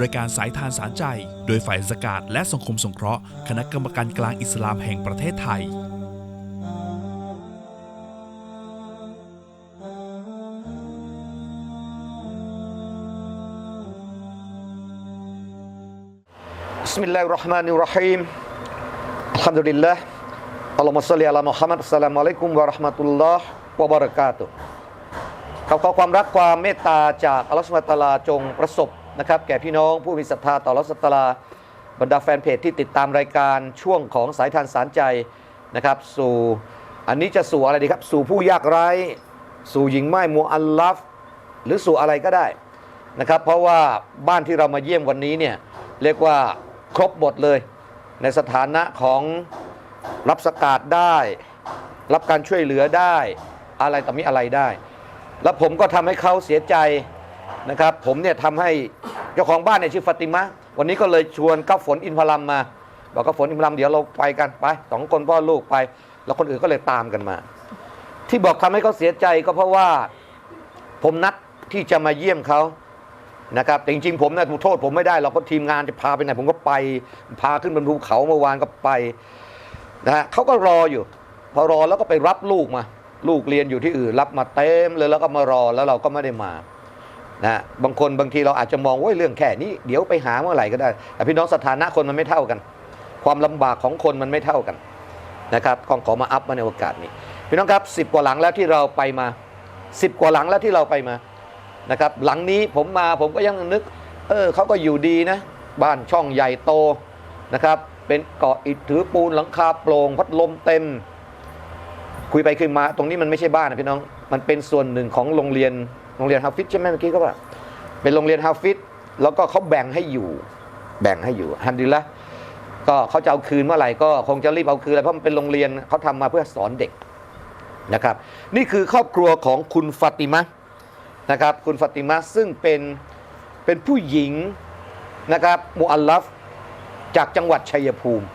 รายการสายทานสารใจ โดยฝ่ายสกาดและสังคมสงเคราะห์ คณะกรรมการกลางอิสลามแห่งประเทศไทย بسم الله الرحمن الرحيم الحمد لله อัลลอฮฺมัสลิอัลลอฮฺมุฮัมมัดสลามอะลัยกุมวะราะห์มะตุลลอฮ์วะบะเราะกาตุครับขอความรักความเมตตาจากอัลลอฮฺสุบตาลาจงประสบนะครับแก่พี่น้องผู้มีศรัทธาต่ออัลลอฮฺสุบตาลาบรรดาแฟนเพจที่ติดตามรายการช่วงของสายทานสารใจนะครับ สู่อันนี้จะสู่อะไรดีครับ สู่ผู้ยากไร้สู่หญิงไม้มัวอัลลัฟหรือสู่อะไรก็ได้นะครับ เพราะว่าบ้านที่เรามาเยี่ยมวันนี้เนี่ยเรียกว่าครบหมดเลย ในสถานะของ รับสกาดได้ รับการช่วยเหลือได้อะไรต่อมีอะไรได้ แล้วผมก็ทำให้เขาเสียใจนะครับ ผมเนี่ยทำให้เจ้าของบ้านเนี่ยชื่อฟาติมะวันนี้ก็เลยชวนก้าฝนอินพลัมมา บอกก้าฝนอินพลัมเดี๋ยวเราไปกันไปสองคนพ่อลูกไป แล้วคนอื่นก็เลยตามกันมา ที่บอกทำให้เขาเสียใจก็เพราะว่าผมนัดที่จะมาเยี่ยมเขานะครับแต่จริงๆผมนะถูกโทษผมไม่ได้หรอกเพราะทีมงานจะพาไปไหนผมก็ไป พาขึ้นบนภูเขาเมื่อวานก็ไป นะฮะเขาก็รออยู่ พอรอแล้วก็ไปรับลูกมา ลูกเรียนอยู่ที่อื่น รับมาเต็มเลยแล้วก็มารอแล้วเราก็ไม่ได้มานะฮะบางคนบางทีเราอาจจะมองว่าเรื่องแค่นี้เดี๋ยวไปหาเมื่อไหร่ก็ได้แต่พี่น้องสถานะคนมันไม่เท่ากัน ความลำบากของคนมันไม่เท่ากันนะครับขอขอมาอัพมาในโอกาสนี้ พี่น้องครับสิบกว่าหลังแล้วที่เราไปมาสิบกว่าหลังแล้วที่เราไปมานะครับหลังนี้ผมมาผมก็ยังนึก เออเขาก็อยู่ดีนะ บ้านช่องใหญ่โตนะครับ เป็นเกาะอิฐถือปูนหลังคาโปร่งพัดลมเต็ม คุยไปคุยมา ตรงนี้มันไม่ใช่บ้านนะพี่น้อง มันเป็นส่วนหนึ่งของโรงเรียนโรงเรียนฮาฟิซใช่ไหมเมื่อกี้ก็ว่า เป็นโรงเรียนฮาฟิซแล้วก็เขาแบ่งให้อยู่ แบ่งให้อยู่ฮัมดุลิลละก็เขาจะเอาคืนเมื่อไหร่ก็คงจะรีบเอาคืนเลยเพราะมันเป็นโรงเรียนเขาทำมาเพื่อสอนเด็กนะครับ นี่คือครอบครัวของคุณฟาติมะนะครับ คุณฟาติมาซึ่งเป็นเป็นผู้หญิงนะครับมูอัลลัฟ จากจังหวัดชัยภูมิ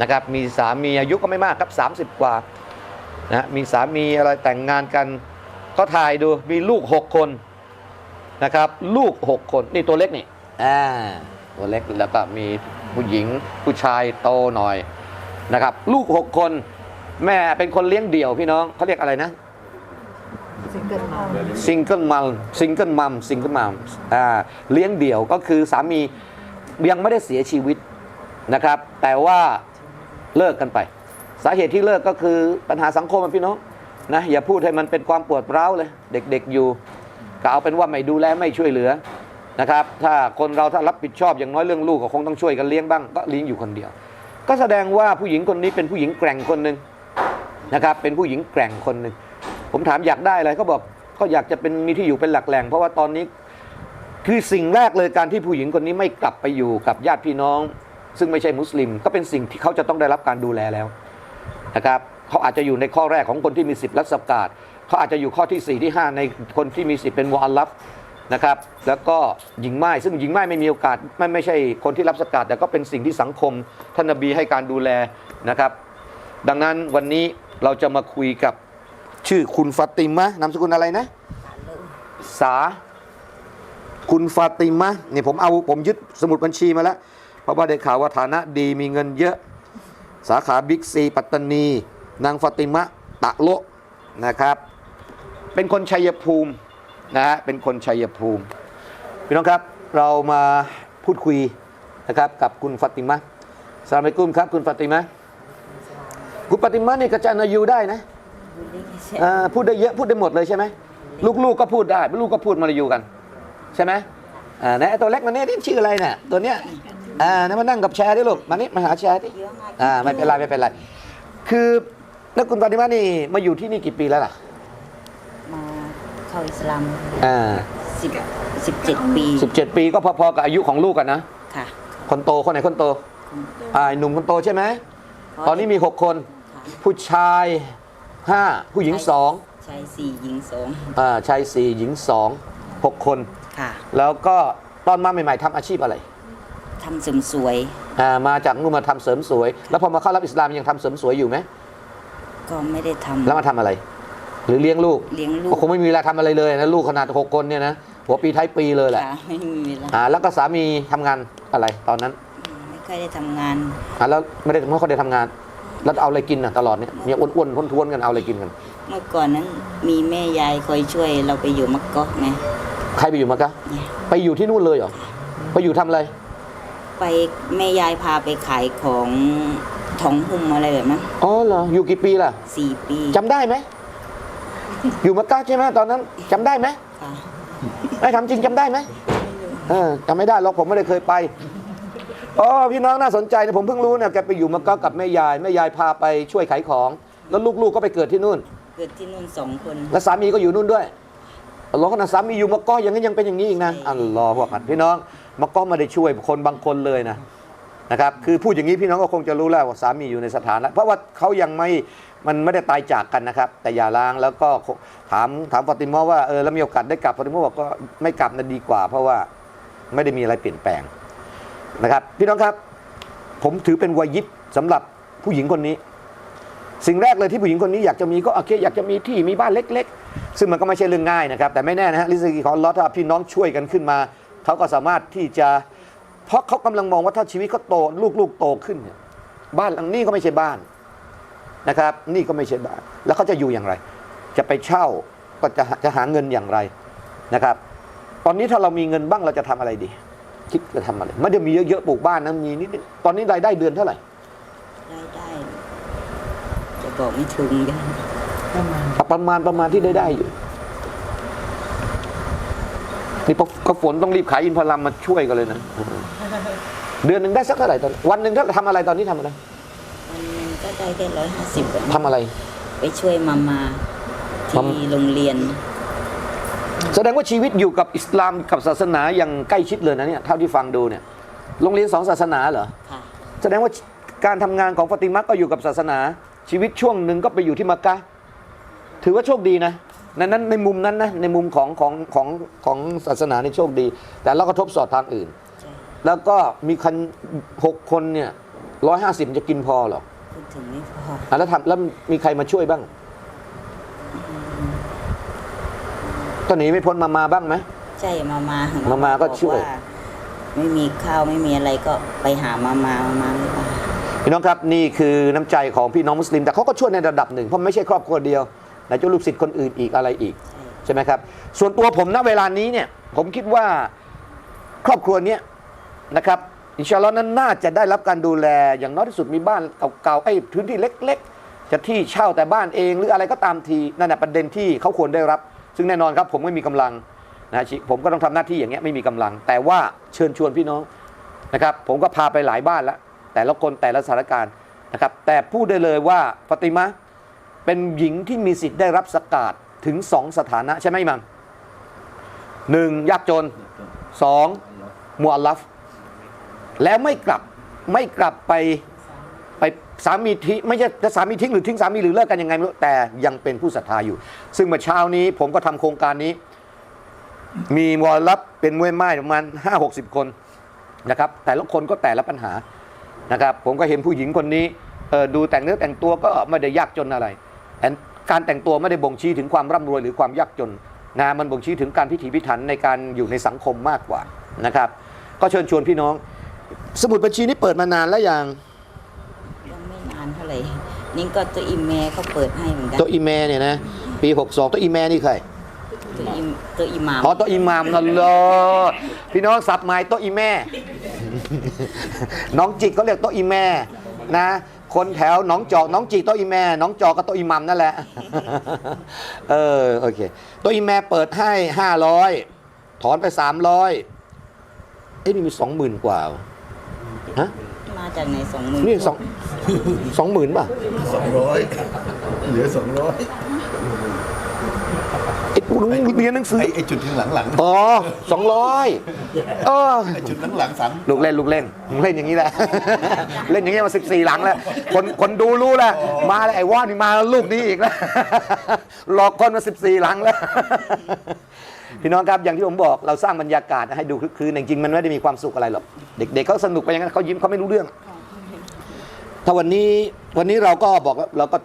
นะครับมีสามีอายุก็ไม่มากครับ 30 กว่านะมีสามีอะไรแต่งงานกัน ก็ถ่ายดูมีลูก 6 คนนะครับ ลูก 6 คนนี่ตัวเล็กนี่อ่าตัวเล็กแล้วก็มีผู้หญิงผู้ชายโตหน่อยนะครับ ลูก 6 คนแม่เป็นคนเลี้ยงเดี่ยวพี่น้องเขาเรียกอะไรนะซิงเกิลมัมซิงเกิลมัมซิงเกิลมัมอ่าเลี้ยงเดี่ยวก็คือสามี ยังไม่ได้เสียชีวิตนะครับ แต่ว่าเลิกกันไป สาเหตุที่เลิกก็คือปัญหาสังคมพี่น้องนะอย่าพูดให้มันเป็นความปวดร้าวเลย เด็กๆอยู่ก็เอาเป็นว่าไม่ดูแลไม่ช่วยเหลือนะครับ ถ้าคนเราถ้ารับผิดชอบอย่างน้อยเรื่องลูกก็คงต้องช่วยกันเลี้ยงบ้างก็เลี้ยงอยู่คนเดียว ก็แสดงว่าผู้หญิงคนนี้เป็นผู้หญิงแกร่งคนหนึ่งนะครับ เป็นผู้หญิงแกร่งคนหนึ่งผมถามอยากได้อะไรเขาบอกก็อยากจะเป็นมีที่อยู่เป็นหลักแหล่งเพราะว่าตอนนี้ คือสิ่งแรกเลยการที่ผู้หญิงคนนี้ไม่กลับไปอยู่กับญาติพี่น้อง ซึ่งไม่ใช่มุสลิม ก็เป็นสิ่งที่เขาจะต้องได้รับการดูแลแล้วนะครับเขาอาจจะอยู่ในข้อแรกของคนที่มีสิทธิ์รัศกาศเขาอาจจะอยู่ข้อที่ 4 ที่ 5 ในคนที่มีสิทธิ์เป็นมุอัลลัฟนะครับแล้วก็หญิงไม้ซึ่งหญิงไม้ไม่มีโอกาสไม่ไม่ใช่คนที่รับสกาดแต่ก็เป็นสิ่งที่สังคมท่านนบีให้การดูแลนะครับ ดังนั้นวันนี้เราจะมาคุยกับชื่อคุณฟาติมะนามสกุลอะไรนะ สา คุณฟาติมะนี่ผมเอาผมยึดสมุดบัญชีมาแล้ว เพราะว่าได้ข่าวว่าฐานะดีมีเงินเยอะ สาขาบิ๊กซีปัตตานี นางฟาติมะตะโละนะครับ เป็นคนชัยภูมินะฮะเป็นคนชัยภูมิพี่น้องครับเรามาพูดคุยนะครับกับคุณฟาติมะสลามอะลัยกุมครับ คุณฟาติมะคุณฟาติมะนี่กระจายนายูได้นะอ่าพูดได้เยอะพูดได้หมดเลยใช่ไหมลูกๆก็พูดได้ลูกก็พูดมาลายูกัน ใช่ไหมอ่าไหนไอ้ตัวเล็กมันนี่ที่ชื่ออะไรเนี่ยตัวเนี้ยอ่านั่นมานั่งกับแชร์ดิลูกมานี่มาหาแชร์ดิอ่าไม่เป็นไรไม่เป็นไร คือแล้วคุณปฏิมานี่มาอยู่ที่นี่กี่ปีแล้วล่ะมาเข้าอิสลามอ่าสิบสิบเจ็ดปีสิบเจ็ดปีก็พอๆกับอายุของลูกกันนะค่ะ คนโตคนไหนคนโตอ่าไอ้หนุ่มคนโตใช่ไหมตอนนี้มีหกคนค่ะผู้ชายห้าผู้หญิงสองชายสี่หญิงสองอ่าชายสี่หญิงสองหกคน ค่ะแล้วก็ตอนมาใหม่ๆทำอาชีพอะไรทำเสริมสวย อ่ามาจากนู่นมาทำเสริมสวย แล้วพอมาเข้ารับอิสลามยังทำเสริมสวยอยู่ไหมก็ไม่ได้ทำแล้วมาทำอะไร หรือเลี้ยงลูกเลี้ยงลูก็กคงไม่มีเวลาทำอะไรเลยนะลูกขนาดหกคนเนี่ยนะหัวปีท้ายปีเลยแหละค่ะไม่มีเวลาอ่าแล้วก็สามีทำงานอะไรตอนนั้นไม่ค่อยได้ทำงาน อ่าแล้วไม่ได้ไม่ค่อยได้ทำงาน แล้วเอาอะไรกินอะตลอดเนี่ยเนี่ยอ้วนๆท้วนๆกันเอาอะไรกินกัน เมื่อก่อนนั้นมีแม่ยายคอยช่วยเราไปอยู่มักกะไง ใครไปอยู่มากะเนี่ยไปอยู่ที่นู่นเลยเหรอไปอยู่ทำอะไร ไปแม่ยายพาไปขายของท้องหุ่มอะไรแบบนั้นอ๋อเหรออยู่กี่ปีล่ะสี่ปีจำได้ไหมอยู่มากะใช่ไหมตอนนั้นจำได้ไหมค่ะไอ้ทำจริงจำได้ไหมเออจำไม่ได้หรอกผมไม่ได้เคยไปอ๋อพี่น้องน่าสนใจนะผมเพิ่งรู้เนี่ยแกไปอยู่มากะกับแม่ยายแม่ยายพาไปช่วยขายของ แล้วลูกๆก็ไปเกิดที่นู่น เกิดที่นู่นสองคน แล้วสามีก็อยู่นู่นด้วย อัลลอฮ์ขนาดสามีอยู่มะกอยังยังเป็นอย่างนี้อีกนะใช่อัลลอฮ์บอกกันพี่น้องมะกอไม่ได้ช่วยคนบางคนเลยนะนะครับคือพูดอย่างนี้พี่น้องก็คงจะรู้แล้วว่าสามีอยู่ในสถานะเพราะว่าเขายังไม่มันไม่ได้ตายจากกันนะครับ แต่อย่าล้างแล้วก็ถามถามฟาติมาว่าเออแล้วมีโอกาสได้กลับฟาติมาบอกก็ไม่กลับนะดีกว่า เพราะว่าไม่ได้มีอะไรเปลี่ยนแปลงนะครับ พี่น้องครับ ผมถือเป็นวายิบสำหรับผู้หญิงคนนี้ สิ่งแรกเลยที่ผู้หญิงคนนี้อยากจะมีก็โอเคอยากจะมีที่มีบ้านเล็ก ๆ ซึ่งมันก็ไม่ใช่เรื่องง่ายนะครับ แต่ไม่แน่นะฮะลิสกีของลอฮ์ถ้าพี่น้องช่วยกันขึ้นมา เขาก็สามารถที่จะ เพราะเขากำลังมองว่าถ้าชีวิตเขาโตลูกๆโตขึ้นเนี่ยบ้านหลังนี้ก็ไม่ใช่บ้านนะครับ นี่ก็ไม่ใช่บ้าน แล้วเขาจะอยู่อย่างไร จะไปเช่าก็จะจะหาเงินอย่างไรนะครับ ตอนนี้ถ้าเรามีเงินบ้างเราจะทำอะไรดี คิดจะทำอะไรไม่ได้มีเยอะๆปลูกบ้านนะมีนิดๆตอนนี้รายได้เดือนเท่าไหร่ได้ได้ บอกไม่ถึงยังประมาณประมาณที่ได้ได้อยู่นี่พอก็ฝนต้องรีบขายอินทผลัมมาช่วยกันเลยนะเดือนหนึ่งได้สักเท่าไหร่ตอนวันหนึ่งถ้าทำอะไรตอนนี้ทำอะไรวันหนึงก็ได้แค่ร้อยห้าสิบทำอะไร ไปช่วยมามามัมที่โรงเรียน แสดงว่าชีวิตอยู่กับอิสลามกับศาสนาอย่างใกล้ชิดเลยนะเนี่ยเท่าที่ฟังดูเนี่ยโรงเรียนสองศาสนาเหรอค่ะแสดงว่าการทำงานของฟาติมะก็อยู่กับศาสนา ชีวิตช่วงหนึ่งก็ไปอยู่ที่มักกะห์ถือว่าโชคดีนะนั้นนั้นในมุมนั้นนะในมุมของของของของศาสนาในโชคดี แต่เราก็ทบสอบทางอื่นใช่แล้วก็มีคันหกคนเนี่ยร้อยห้าสิบจะกินพอเหรอพูดถึงไม่พออะแล้วทำแล้วมีใครมาช่วยบ้างตอนนี้ไม่พ้นมามาบ้างไหมใช่มามามามาก็บอกช่วย ไม่มีข้าวไม่มีอะไรก็ไปหามามามามาไม่ว่า พี่น้องครับนี่คือน้ำใจของพี่น้องมุสลิม แต่เขาก็ช่วยในระดับหนึ่งเพราะไม่ใช่ครอบครัวเดียวไหนจะลูกศิษย์คนอื่นอีกอะไรอีกใช่ไหมครับ ส่วนตัวผมณเวลานี้เนี่ยผมคิดว่าครอบครัวนี้นะครับอินชาอัลลอฮ์นั้นน่าจะได้รับการดูแลอย่างน้อยที่สุดมีบ้านเก่าๆไอ้พื้นที่เล็ก ๆ จะที่เช่าแต่บ้านเองหรืออะไรก็ตามทีนั่นแหละประเด็นที่เขาควรได้รับ ซึ่งแน่นอนครับผมไม่มีกำลังนะผมก็ต้องทำหน้าที่อย่างเงี้ยไม่มีกำลัง แต่ว่าเชิญชวนพี่น้องนะครับผมก็พาไปหลายบ้านแล้ว แต่ละคนแต่ละสถานการณ์นะครับแต่พูดได้เลยว่าฟาติมะเป็นหญิงที่มีสิทธิ์ได้รับสกาดถึงสองสถานะใช่ไหมมัมหนึ่งยากจนสองมัวอัลลัฟ แล้วไม่กลับไม่กลับไปไปสามีทิ้งไม่ใช่จะสามีทิ้งหรือทิ้งสามีหรือเลิกกันยังไงไม่รู้แต่ยังเป็นผู้ศรัทธาอยู่ ซึ่งเมื่อเช้านี้ผมก็ทำโครงการนี้ มีมวลรับเป็นมวยไม้ประมาณห้าหกสิบคนนะครับ แต่ละคนก็แต่ละปัญหา นะครับผมก็เห็นผู้หญิงคนนี้เออดูแต่งเนื้อแต่งตัวก็ไม่ได้ยากจนอะไรแต่การแต่งตัวไม่ได้บ่งชี้ถึงความร่ำรวยหรือความยากจนนะมันบ่งชี้ถึงการพิถีพิถันในการอยู่ในสังคมมากกว่านะครับ ก็เชิญชวนพี่น้อง สมุดบัญชีนี้เปิดมานานแล้วยังยังไม่นานเท่าไหร่นี่ก็ตัวอีเมลเขาเปิดให้เหมือนกันตัวอีเมเนี่ยนะปี 62 ตัวอีเมนี่ใครตัวอีตัวอีหมามอ๋อตัวอิหมามนั่นเลอพี่น้องสับไม้ตัวอีแม่ น้องจิกเขาเรียกตัวอีแม่นะ คนแถวหน้องจอกน้องจิกตัวอีแม่น้องจอกก็ตัวอิหมามนั่นแหละ เออโอเคตัวอีแม่เปิดให้500ถอนไป300เอ้ยนี่มี20,000กว่าฮะมาจากไหนสองหมื่นนี่สองสองหมื่นป่ะสองร้อยเหลือสองร้อยไอ้พวกนั้น เรียนหนังสือ ไอ้ไอ้จุดข้างหลังหลังอ๋อสองร้อยเออ ไอ้จุดหลังหลังสันลูกเล่นลูกเล่นมึงเล่นอย่างนี้แหละ เล่นอย่างนี้มาสิบสี่หลังแล้ว คนคนดูรู้แล้วมาแล้วไอ้ว่านนี่มาแล้วลูกนี้อีกแล้ว หลอกคนมาสิบสี่หลังแล้ว พี่น้องครับอย่างที่ผมบอกเราสร้างบรรยากาศให้ดูคลึกคลืนจริงๆมันไม่ได้มีความสุขอะไรหรอกเด็กๆเขาสนุกไปอย่างนั้นเขายิ้มเขาไม่รู้เรื่อง ถ้าวันนี้วันนี้เราก็บอกว่าเราก็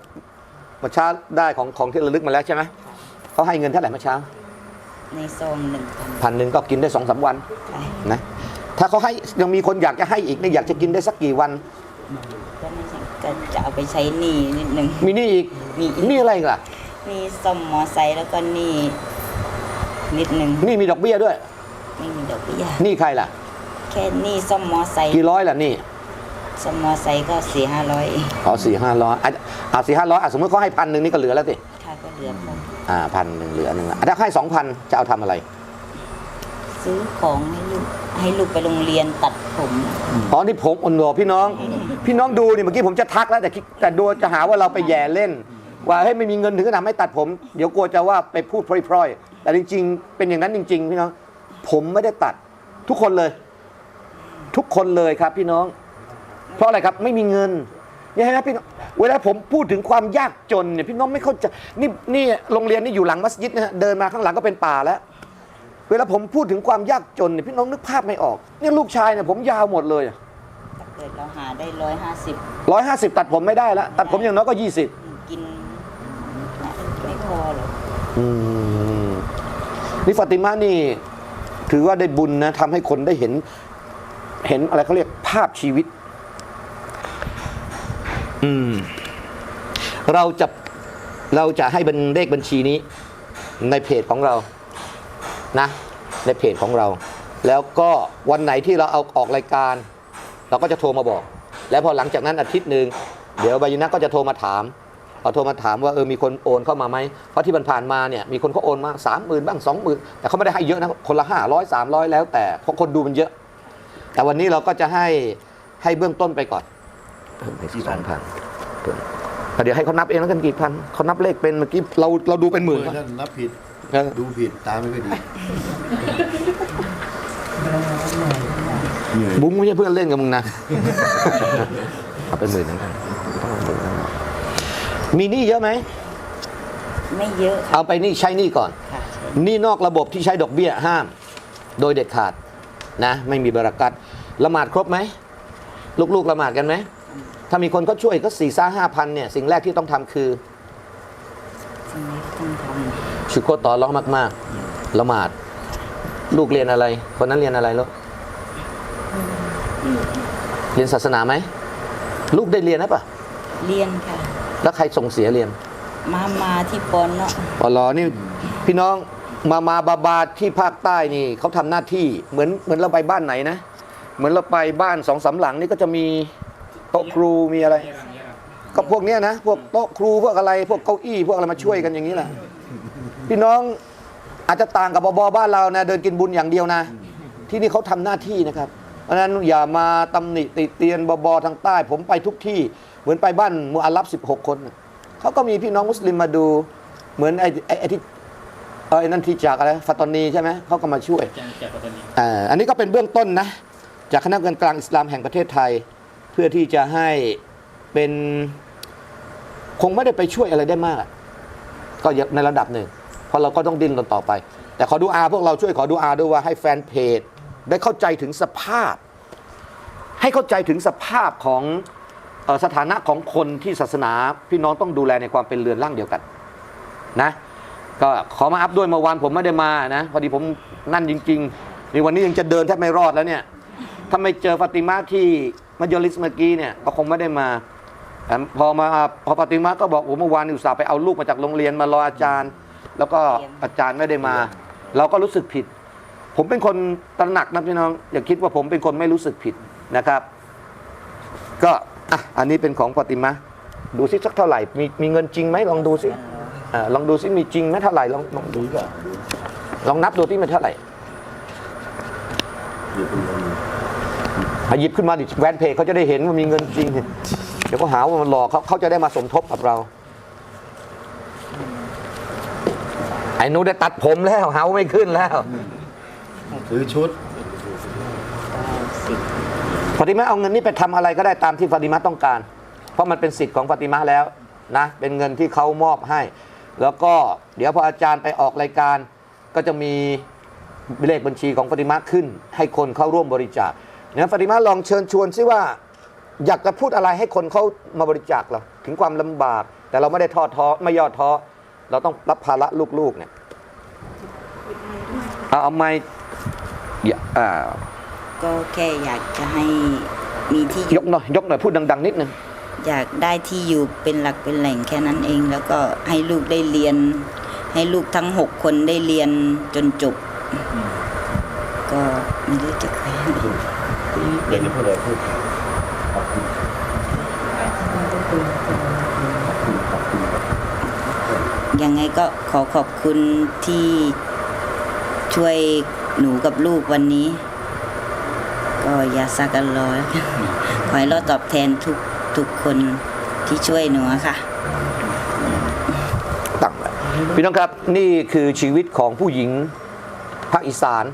เมื่อเช้าได้ของของที่ระลึกมาแล้วใช่ไหม เขาให้เงินเท่าไหร่เมื่อเช้า ในซองหนึ่งพันพันหนึ่งก็กินได้สองสามวันค่ะนะถ้าเขาให้ยังมีคนอยากจะให้อีกเนี่ยอยากจะกินได้สักกี่วัน ก็ไม่ใช่ก็จะเอาไปใช้หนี้นิดนึง มีหนี่อีกมีอีก หนี่อะไรอีกล่ะหนี่ซ่อมมอไซค์แล้วก็หนี่นิดนึง หนี่มีดอกเบี้ยด้วยไม่มีดอกเบี้ยหนี่ใครล่ะ แค่หนี่ซ่อมมอไซค์กี่ร้อยล่ะหนี่ซ่อมมอไซค์ก็สี่ห้าร้อยอ๋อสี่ห้าร้อยอะอะสี่ห้าร้อยอะสมมติเขาให้พันหนึ่งนี่ก็เหลือแล้วสิค่ะก็เห ลือพออ่าพันหนึ่งเหลือหนึ่งละอะถ้าให้สองพันจะเอาทำอะไร ซื้อของให้ลูกให้ลูกไปโรงเรียนตัดผมอ๋อนี่ผมอนโนพี่น้อง พี่น้องดูนี่เมื่อกี้ผมจะทักแล้วแต่คิดแต่ดูจะหาว่าเราไปแย่เล่น ว่าให้ยไม่มีเงินถึงขนาดไม่ตัดผม เดี๋ยวกลัวจะว่าไปพูดพร่อยๆ แต่จริง ๆ เป็นอย่างนั้นจริง ๆ พี่น้อง ผมไม่ได้ตัด ทุกคนเลย ทุกคนเลยครับ พี่น้อง เพราะอะไรครับไม่มีเงินเนี่ยนะพี่น้อง เวลาผมพูดถึงความยากจนเนี่ยพี่น้องไม่เข้าใจนี่นี่โรงเรียนนี่อยู่หลังมัสยิดนะฮะเดินมาข้างหลังก็เป็นป่าแล้ว เวลาผมพูดถึงความยากจนเนี่ยพี่น้องนึกภาพไม่ออกเนี่ยลูกชายเนี่ยผมยาวหมดเลยถ้าเกิดเราหาได้ร้อยห้าสิบร้อยห้าสิบตัดผมไม่ได้แล้วตัดผมอย่างน้อยก็ยี่สิบกินไม่พอหรอกนี่ฟาติมานี่ ถือว่าได้บุญนะทำให้คนได้เห็น เห็นอะไรเขาเรียกภาพชีวิต อืม เราจะเราจะให้เป็นเลขบัญชีนี้ ในเพจของเรา นะ ในเพจของเรา แล้วก็วันไหนที่เราเอาออกรายการ เราก็จะโทรมาบอก แล้วพอหลังจากนั้นอาทิตย์หนึ่งเดี๋ยวบายินะก็จะโทรมาถามเอาโทรมาถามว่าเออมีคนโอนเข้ามาไหมเพราะที่ผ่านมาเนี่ยมีคนเขาโอนมาสามหมื่นบ้างสองหมื่นแต่เขาไม่ได้ให้เยอะนะคนละห้าร้อยสามร้อยแล้วแต่เพราะคนดูมันเยอะ แต่วันนี้เราก็จะให้ให้เบื้องต้นไปก่อน เพิ่มไปสองพันเพิ่มเดี๋ยวให้เขานับเองแล้วกันกี่พันเขานับเลขเป็นเมื่อกี้เราเราดูเป็นหมื่นเออนั่นนับผิด เออ ดูผิดตามไม่ค่อยดี บุ้งไม่ใช่เพื่อนเล่นกับมึงนะ เอาเป็นหมื่นแล้วกันมีหนี้เยอะไหม ไม่เยอะค่ะเอาไปหนี่ใช้หนี่ก่อน ค่ะหนี่นอกระบบที่ใช้ดอกเบี้ยห้าม โดยเด็ดขาดนะ ไม่มีบรารักัดละหมาดครบไหม ลูกๆละหมาดกันไหม ถ้ามีคนเขาช่วยก็สี่ซ่าห้าพันเนี่ยสิ่งแรกที่ต้องทำคือสิ่งนี้ต้องทชุกโคตต่อร้องมาก ๆ ละหมาด ลูกเรียนอะไร คนนั้นเรียนอะไรลูกเรียนศาสนาไหมลูกได้เรียนนะปะำเรียนค่ะ แล้วใครส่งเสียเรียน มามาที่ปอนเนาะปลอนี่พี่น้องมามาบาบาที่ภาคใต้นี่เขาทำหน้าที่เหมือนเหมือนเราไปบ้านไหนนะ เหมือนเราไปบ้านสองสามหลังนี่ก็จะมี โต๊ะครูมีอะไร ก็พวกเนี้ยนะพวกโต๊ะครูพวกอะไรพวกเก้าอี้พวกอะไรมาช่วยกันอย่างนี้แหละพี่น้องอาจจะต่างกับบอบบ้านเรานะเดินกินบุญอย่างเดียวนะ ที่นี่เขาทำหน้าที่นะครับเพราะฉะนั้นอย่ามาตำหนิติเตียนบบทางใต้ ผมไปทุกที่เหมือนไปบ้านมูอัลลับ16 คนน่ะเขาก็มีพี่น้องมุสลิมมาดูเหมือนไอ้ไอ้ไอ้ที่เออไอ้นั่นที่จากอะไรฟาตอนีใช่ไหมเขาก็มาช่วยอ่าอันนี้ก็เป็นเบื้องต้นนะ จากคณะกรรมการกลางอิสลามแห่งประเทศไทยเพื่อที่จะให้เป็นคงไม่ได้ไปช่วยอะไรได้มาก ก็ในระดับหนึ่ง เพราะเราก็ต้องดิ้นรนต่อไป แต่ขอดูอาพวกเราช่วยขอดูอาด้วยว่าให้แฟนเพจได้เข้าใจถึงสภาพ ให้เข้าใจถึงสภาพของสถานะของคนที่ศาสนา พี่น้องต้องดูแลในความเป็นเรือนร่างเดียวกันนะก็ขอมาอัพด้วยเมื่อวานผมไม่ได้มานะพอดีผมนั่นจริงๆนี่วันนี้ยังจะเดินแทบไม่รอดแล้วเนี่ยถ้าไม่เจอฟาติมาที่ มัจยลิสเมื่อกี้เนี่ยก็คงไม่ได้มาแต่พอมาพอฟาติมาก็บอกโอ้เมื่อวานอุตส่าห์ไปเอาลูกมาจากโรงเรียนมารออาจารย์ แล้วก็อาจารย์ไม่ได้มา เราก็รู้สึกผิด ผมเป็นคนตระหนักนะพี่น้อง อย่าคิดว่าผมเป็นคนไม่รู้สึกผิดนะครับ ก็อะอันนี้เป็นของฟาติมาดูซิสักเท่าไหร่มีมีเงินจริงไหมลองดูซิอลองดูซิมีจริงไหมเท่าไหร่ลองลองดูลองนับดูที่มันเท่าไหร่ หยิบขึ้นมาดิแวนเพจเขาจะได้เห็นว่ามีเงินจริง เดี๋ยวเขาหาว่ามันหลอกเขาเขาจะได้มาสมทบกับเรา ไอ้หนูได้ตัดผมแล้วหาว่าไม่ขึ้นแล้วซื้อชุดสิบฟาติมาเอาเงินนี้ไปทำอะไรก็ได้ตามที่ฟาติมาต้องการ เพราะมันเป็นสิทธิ์ของฟาติมาแล้วนะเป็นเงินที่เขามอบให้ แล้วก็เดี๋ยวพออาจารย์ไปออกรายการก็จะมีเลขบัญชีของฟาติมาขึ้น ให้คนเข้าร่วมบริจาคเนี่ยฟาติมาลองเชิญชวนซิว่า อยากจะพูดอะไรให้คนเขามาบริจาคเราถึงความลำบาก แต่เราไม่ได้ท้อท้อไม่ย่อท้อเราต้องรับภาระลูกๆเนี่ยเอาเอาไม้อย่าอ่าก็แค่อยากจะให้มีที่อยยู่กหน่อยยกหน่อยพูดดัง ๆ นิดนึงอยากได้ที่อยู่เป็นหลักเป็นแหล่งแค่นั้นเอง แล้วก็ให้ลูกได้เรียน ให้ลูกทั้งหกคนได้เรียนจนจบ ก็ไม่รู้จะคุยอะไร อยากจะพูดอะไรพูดขอบคุณยังไงก็ขอขอบคุณที่ช่วยหนูกับลูกวันนี้ ก็อย่าซักกันรอแล้วกันขอให้ราตอบแทนทุกทุกคนที่ช่วยหนูค่ะตั้งไว้พี่น้องครับนี่คือชีวิตของผู้หญิงภาคอีสาน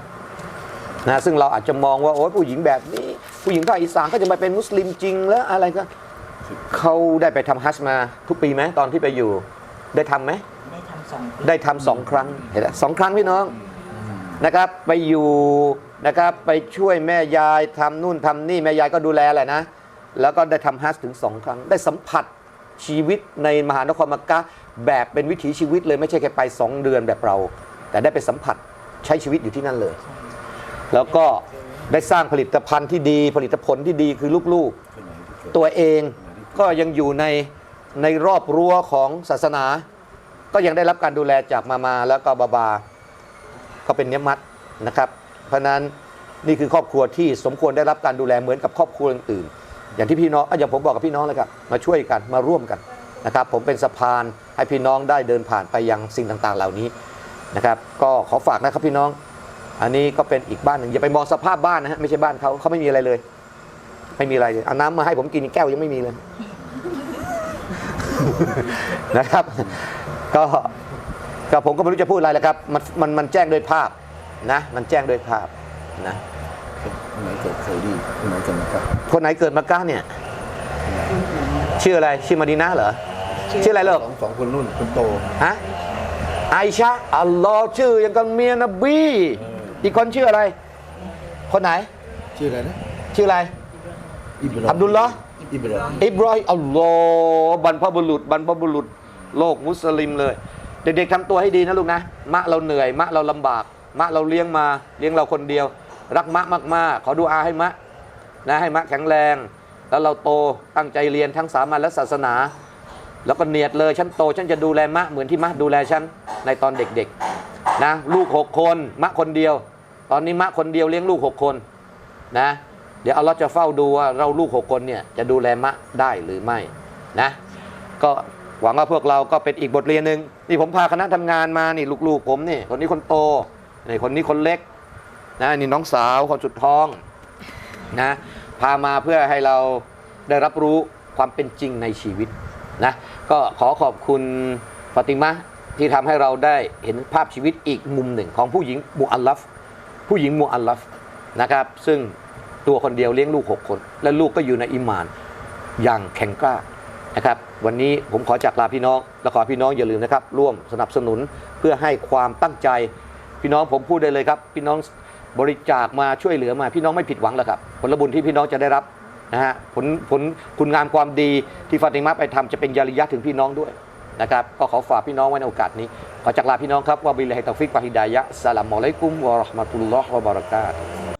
นะซึ่งเราอาจจะมองว่าโอ้ยผู้หญิงแบบนี้ ผู้หญิงภาคอีสานก็จะมาเป็นมุสลิมจริงแล้วอะไรก็เขาได้ไปทำฮัจญ์มาทุกปีไหมตอนที่ไปอยู่ได้ทำไหมได้ทำสองปีได้ทำสองครั้งเห็นไหมสองครั้งพี่น้องนะครับไปอยู่นะครับไปช่วยแม่ยายทำนู่นทำนี่แม่ยายก็ดูแลแหละนะ แล้วก็ได้ทำฮัจญ์ถึงสองครั้ง ได้สัมผัสชีวิตในมหานครมักกะแบบเป็นวิถีชีวิตเลยไม่ใช่แค่ไปสองเดือนแบบเรา แต่ได้ไปสัมผัสใช้ชีวิตอยู่ที่นั่นเลย แล้วก็ ได้สร้างผลิตภัณฑ์ที่ดี ผลิตผลที่ดีคือลูกๆ ตัวเองก็ยังอยู่ในในรอบรั้วของศาสนา ก็ยังได้รับการดูแลจากมามาแล้วก็บาบา ก็เป็นเนี้ยมัดนะครับ เพราะฉะนั้นนี่คือครอบครัวที่สมควรได้รับการดูแลเหมือนกับครอบครัวอื่นๆอย่างที่พี่น้องอะอย่างผมบอกกับพี่น้องเลยครับมาช่วยกันมาร่วมกันนะครับ ผมเป็นสะพานให้พี่น้องได้เดินผ่านไปยังสิ่งต่างๆ เหล่านี้นะครับ ก็ขอฝากนะครับพี่น้อง อันนี้ก็เป็นอีกบ้านหนึ่งอย่าไปมองสภาพบ้านนะฮะไม่ใช่บ้านเขาเขาไม่มีอะไรเลย ไม่มีอะไรเลยเอาน้ำมาให้ผมกินอีกแก้วยังไม่มีเลย นะครับ ก็ก็ผมก็ไม่รู้จะพูดอะไรแล้วครับ มันมันมันแจ้งด้วยภาพนะ มันแจ้งด้วยภาพนะคนไหนเกิดเคยดีคนไหนเกิดมาครับคนไหนเกิดมักกะเนี่ย ชื่ออะไรชื่อมาดีนาเหรอชื่ออะไรลูกสองสองคนรุ่นคนโตฮะไอชาอัลลอฮ์ชื่อยังกับเมียนบี อีกคนชื่ออะไร คนไหน ชื่ออะไรนะชื่ออะไร อิบราอับดุลลอฮ์ อิบราอิบรอฮิมอัลลอฮ์บรรพบุรุษ บรรพบุรุษ โลกมุสลิมเลย เด็กๆทำตัวให้ดีนะลูกนะ มะเราเหนื่อย มะเราลำบาก มะเราเลี้ยงมา เลี้ยงเราคนเดียว รักมะมากๆ ขอดูอาให้มะนะให้มะแข็งแรง แล้วเราโตตั้งใจเรียนทั้งสามัญและศาสนา แล้วก็เนียดเลยฉันโตฉันจะดูแลมะเหมือนที่มะดูแลฉันในตอนเด็กๆนะลูกหกคนมะคนเดียว ตอนนี้มะคนเดียวเลี้ยงลูกหกคนนะเดี๋ยวอัลเลอฮ์จะเฝ้าดูว่าเราลูกหกคนเนี่ยจะดูแลมะได้หรือไม่นะก็หวังว่าพวกเราก็เป็นอีกบทเรียนหนึ่งนี่ผมพาคณะทำงานมานี่ลูกๆผมนี่คนนี้คนโตนี่คนนี้คนเล็กนะนี่น้องสาวคนสุดท้องนะพามาเพื่อให้เราได้รับรู้ความเป็นจริงในชีวิต นะก็ขอขอบคุณฟาติมะที่ทำให้เราได้เห็นภาพชีวิตอีกมุมหนึ่งของผู้หญิงมูอัลลัฟผู้หญิงมูอัลลัฟนะครับ ซึ่งตัวคนเดียวเลี้ยงลูกหกคน และลูกก็อยู่ในอิมานอย่างแข็งกล้านะครับ วันนี้ผมขอจากลาพี่น้อง และขอพี่น้องอย่าลืมนะครับ ร่วมสนับสนุนเพื่อให้ความตั้งใจ พี่น้องผมพูดได้เลยครับ พี่น้องบริจาคมาช่วยเหลือมาพี่น้องไม่ผิดหวังแล้วครับผลบุญที่พี่น้องจะได้รับ นะฮะผลผลคุณงามความดีที่ฟาติมาไปทำจะเป็นยาริยะถึงพี่น้องด้วยนะครับก็ขอฝากพี่น้องไว้ในโอกาสนี้ ขอจากลาพี่น้องครับว่าบิลลาฮิตอฟิกปะฮิดายะสลามอลัยกุมวะราะห์มะตุลลอฮ์วะบารักาตุ